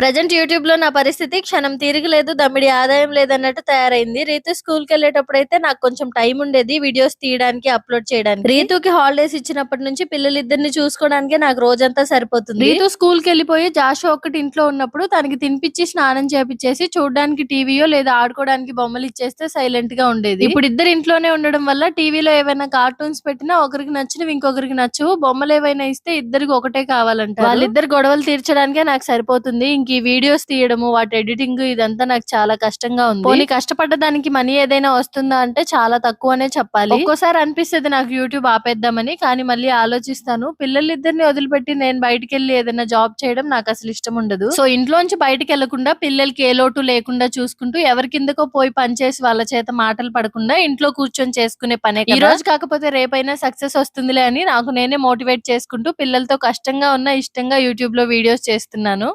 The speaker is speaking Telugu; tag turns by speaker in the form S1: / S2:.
S1: ప్రజెంట్ యూట్యూబ్లో నా పరిస్థితి క్షణం తిరగలేదు దమ్మిడి ఆదాయం లేదన్నట్టు తయారైంది. రీతు స్కూల్కి వెళ్ళేటప్పుడు అయితే నాకు కొంచెం టైం ఉండేది వీడియోస్ తీయడానికి అప్లోడ్ చేయడానికి. రీతుకి హాలిడేస్ ఇచ్చినప్పటి నుంచి పిల్లలిద్దరిని చూసుకోవడానికి నాకు రోజంతా సరిపోతుంది. రీతు స్కూల్కి వెళ్ళిపోయి జాషు ఒక్కటి ఇంట్లో ఉన్నప్పుడు తనకి తినిపించి స్నానం చేపించేసి చూడడానికి టీవీయో లేదా ఆడుకోవడానికి బొమ్మలు ఇచ్చేస్తే సైలెంట్గా ఉండేది. ఇప్పుడు ఇద్దరు ఇంట్లోనే ఉండడం వల్ల టీవీలో ఏవైనా కార్టూన్స్ పెట్టినా ఒకరికి నచ్చినవి ఇంకొకరికి నచ్చవు. బొమ్మలు ఏవైనా ఇస్తే ఇద్దరికి ఒకటే కావాలంట వాళ్ళిద్దరు గొడవలు తీర్చడానికే నాకు సరిపోతుంది. ఈ వీడియోస్ తీయడము వాటి ఎడిటింగ్ ఇదంతా నాకు చాలా కష్టంగా ఉంది. పోనీ కష్టపడ్డ దానికి మనీ ఏదైనా వస్తుందా అంటే చాలా తక్కువనే చెప్పాలి. ఒక్కోసారి అనిపిస్తుంది నాకు యూట్యూబ్ ఆపేద్దామని కానీ మళ్ళీ ఆలోచిస్తాను. పిల్లలిద్దరిని వదిలిపెట్టి నేను బయటికి వెళ్ళి ఏదైనా జాబ్ చేయడం నాకు అసలు ఇష్టం ఉండదు. సో ఇంట్లోంచి బయటికి వెళ్ళకుండా పిల్లలకి ఏ లోటు లేకుండా చూసుకుంటూ ఎవరి కిందకో పోయి పనిచేసి వాళ్ళ చేత మాటలు పడకుండా ఇంట్లో కూర్చొని చేసుకునే పనే ఈ రోజు కాకపోతే రేపైనా సక్సెస్ వస్తుందిలే అని నాకు నేనే మోటివేట్ చేసుకుంటూ పిల్లలతో కష్టంగా ఉన్న ఇష్టంగా యూట్యూబ్లో వీడియోస్ చేస్తున్నాను.